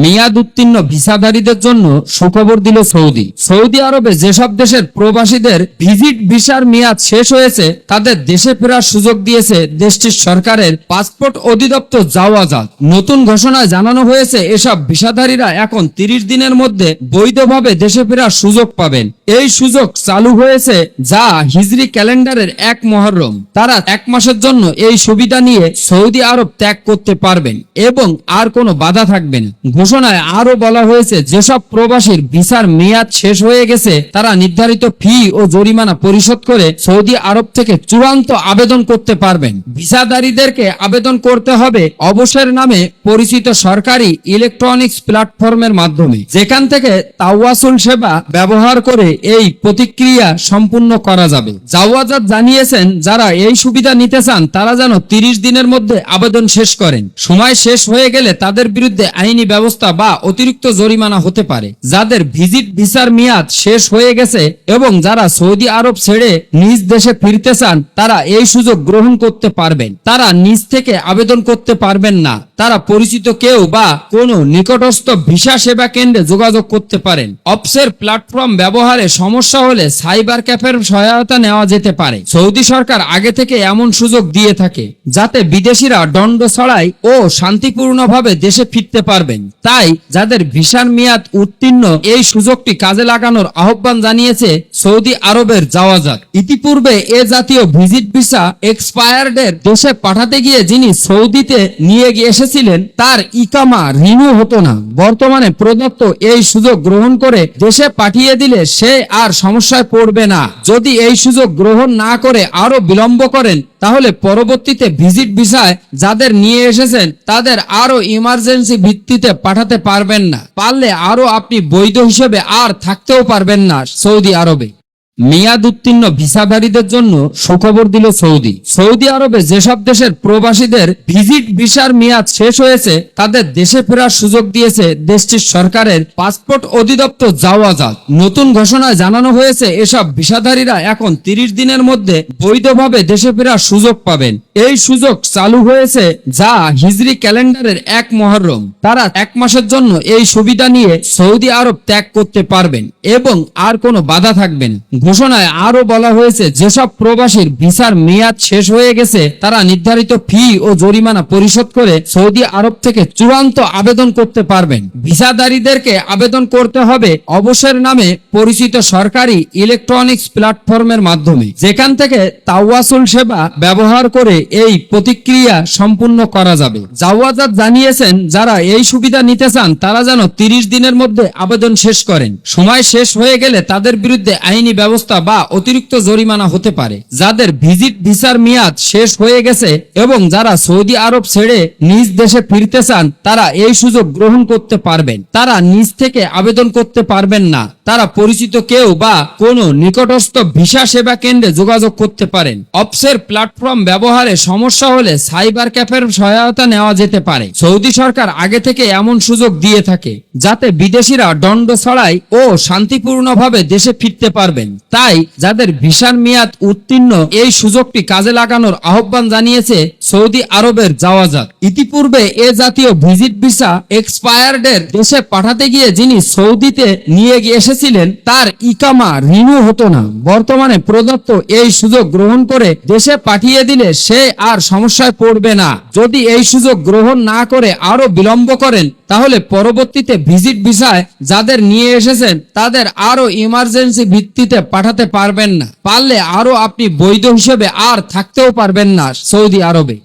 মেয়াদ উত্তীর্ণ ভিসাধারীদের জন্য সুখবর দিল সৌদি। সৌদি আরবে যেসব দেশের প্রবাসীদের ভিজিট ভিসার মেয়াদ শেষ হয়েছে, তাদের দেশে ফেরার সুযোগ দিয়েছে দেশটির সরকারের পাসপোর্ট অধিদপ্তর জাওয়াজাত। নতুন ঘোষণায় জানানো হয়েছে, এসব ভিসাধারীরা এখন তিরিশ দিনের মধ্যে বৈধভাবে দেশে ফেরার সুযোগ পাবেন। এই সুযোগ চালু হয়েছে যা হিজরি ক্যালেন্ডারের এক মহরম। তারা এক মাসের জন্য এই সুবিধা নিয়ে সৌদি আরব ত্যাগ করতে পারবেন এবং আর কোনো বাধা থাকবে না। ঘোষণায় আরও বলা হয়েছে, যেসব প্রবাসীর ভিসার মেয়াদ শেষ হয়ে গেছে, তারা নির্ধারিত ফি ও জরিমানা পরিশোধ করে সৌদি আরব থেকে চূড়ান্ত আবেদন করতে পারবেন। ভিসাধারীদেরকে আবেদন করতে হবে অবসর নামে পরিচিত সরকারি ইলেকট্রনিক্স প্ল্যাটফর্মের মাধ্যমে, যেখান থেকে তাওয়াসুল সেবা ব্যবহার করে এই প্রতিক্রিয়া সম্পূর্ণ করা যাবে। জাওয়াজাত জানিয়েছেন, যারা এই সুবিধা নিতে চান, তারা যেন তিরিশ দিনের মধ্যে আবেদন শেষ করেন। সময় শেষ হয়ে গেলে তাদের বিরুদ্ধে আইনি ব্যবস্থা বা অতিরিক্ত জরিমানা হতে পারে, যাদের ভিজিট ভিসার মেয়াদ শেষ হয়ে গেছে এবং যারা সৌদি আরব ছেড়ে নিজ দেশে ফিরতে চান, তারা এই সুযোগ গ্রহণ করতে পারবেন। তারা নিজ থেকে আবেদন করতে পারবেন না। তারা পরিচিত কেউ বা কোনো নিকটস্থ ভিসা সেবা কেন্দ্রে যোগাযোগ করতে পারেন। অপসের প্ল্যাটফর্ম ব্যবহারে সমস্যা হলে সাইবার ক্যাফের সহায়তা নেওয়া যেতে পারে। সৌদি সরকার আগে থেকে এমন সুযোগ দিয়ে থাকে, যাতে বিদেশিরা দণ্ড ছড়াই ও শান্তিপূর্ণভাবে দেশে ফিরতে পারবেন। তাই যাদের ভিসার মেয়াদ উত্তীর্ণ এই সুযোগটি কাজে লাগানোর আহ্বান জানিয়েছে সৌদি আরবের যাওয়া যাক। ইতিপূর্বে এ জাতীয় ভিজিট ভিসা এক্সপায়ার্ডের দেশে পাঠাতে গিয়ে যিনি সৌদিতে নিয়ে গিয়ে এসেছিলেন, তার ইকামা রিনিউ হতো না। বর্তমানে প্রদত্ত এই সুযোগ গ্রহণ করে দেশে পাঠিয়ে দিলে সে আর সমস্যায় পড়বে না। যদি এই সুযোগ গ্রহণ না করে আরও বিলম্ব করেন, তাহলে পরবর্তীতে ভিজিট ভিসায় যাদের নিয়ে এসেছেন, তাদের আরও ইমার্জেন্সি ভিত্তিতে পাঠাতে পারবেন না। পারলে আরও আপনি বৈধ হিসেবে আর থাকতেও পারবেন না সৌদি আরবে। মেয়াদ উত্তীর্ণ ভিসাধারীদের জন্য সুখবর দিল সৌদি। সৌদি আরবে যেসব দেশের প্রবাসীদের ভিজিট ভিসার মেয়াদ শেষ হয়েছে, তাদের দেশে ফেরার সুযোগ দিয়েছে দেশটির সরকারের পাসপোর্ট অধিদপ্তর জাওয়াজাত। নতুন ঘোষণায় জানানো হয়েছে, এসব ভিসাধারীরা এখন তিরিশ দিনের মধ্যে বৈধভাবে দেশে ফেরার সুযোগ পাবেন। এই সুযোগ চালু হয়েছে যা হিজরি ক্যালেন্ডারের এক মহরম। তারা এক মাসের জন্য এই সুবিধা নিয়ে সৌদি আরব ত্যাগ করতে পারবেন এবং আর কোনো বাধা থাকবে না। ঘোষণায় আরও বলা হয়েছে, যেসব প্রবাসীর ভিসার মেয়াদ শেষ হয়ে গেছে, তারা নির্ধারিত ফি ও জরিমানা পরিশোধ করে সৌদি আরব থেকে চূড়ান্ত আবেদন করতে পারবেন। ভিসাদারীদেরকে আবেদন করতে হবে অবসর নামে পরিচিত সরকারি ইলেকট্রনিক্স প্ল্যাটফর্মের মাধ্যমে, যেখান থেকে তাওয়াসুল সেবা ব্যবহার করে এই প্রতিক্রিয়া সম্পূর্ণ করা যাবে। জাওয়াজাত জানিয়েছেন, যারা এই সুবিধা নিতে চান, তারা যেন তিরিশ দিনের মধ্যে আবেদন শেষ করেন। সময় শেষ হয়ে গেলে তাদের বিরুদ্ধে আইনি ব্যবস্থা বা অতিরিক্ত জরিমানা হতে পারে। যাদের ভিজিট ভিসার মেয়াদ শেষ হয়ে গেছে এবং যারা সৌদি আরব ছেড়ে নিজ দেশে ফিরতে চান, তারা এই সুযোগ গ্রহণ করতে পারবেন। তারা নিজ থেকে আবেদন করতে পারবেন না। তারা পরিচিত কেউ বা কোনো নিকটস্থ ভিসা সেবা কেন্দ্রে যোগাযোগ করতে পারেন। অপসের প্ল্যাটফর্ম ব্যবহারে সমস্যা হলে সাইবার ক্যাফের সহায়তা নেওয়া যেতে পারে। সৌদি সরকার আগে থেকে এমন সুযোগ দিয়ে থাকে, যাতে বিদেশিরা দণ্ড ছড়াই ও শান্তিপূর্ণভাবে দেশে ফিরতে পারবেন। তাই যাদের ভিসার মেয়াদ উত্তীর্ণ, এই সুযোগটি কাজে লাগানোর আহ্বান জানিয়েছে সৌদি আরবের জাওয়াজাত। ইতিপূর্বে এ জাতীয় ভিজিট ভিসা এক্সপায়ার্ডের দেশে পাঠাতে গিয়ে যিনি সৌদিতে নিয়ে গিয়ে এসেছিলেন, তার ইকামা রিনিউ হতো না। বর্তমানে প্রদত্ত এই সুযোগ গ্রহণ করে দেশে পাঠিয়ে দিলে সে আর সমস্যায় পড়বে না। যদি এই সুযোগ গ্রহণ না করে আরও বিলম্ব করেন তাহলে পরবর্তীতে ভিজিট ভিসায় যাদের নিয়ে এসেছেন, তাদের আরও ইমার্জেন্সি ভিত্তিতে পাঠাতে পারবেন না। পারলে আরও আপনি বৈধ হিসেবে আর থাকতেও পারবেন না সৌদি আরবে।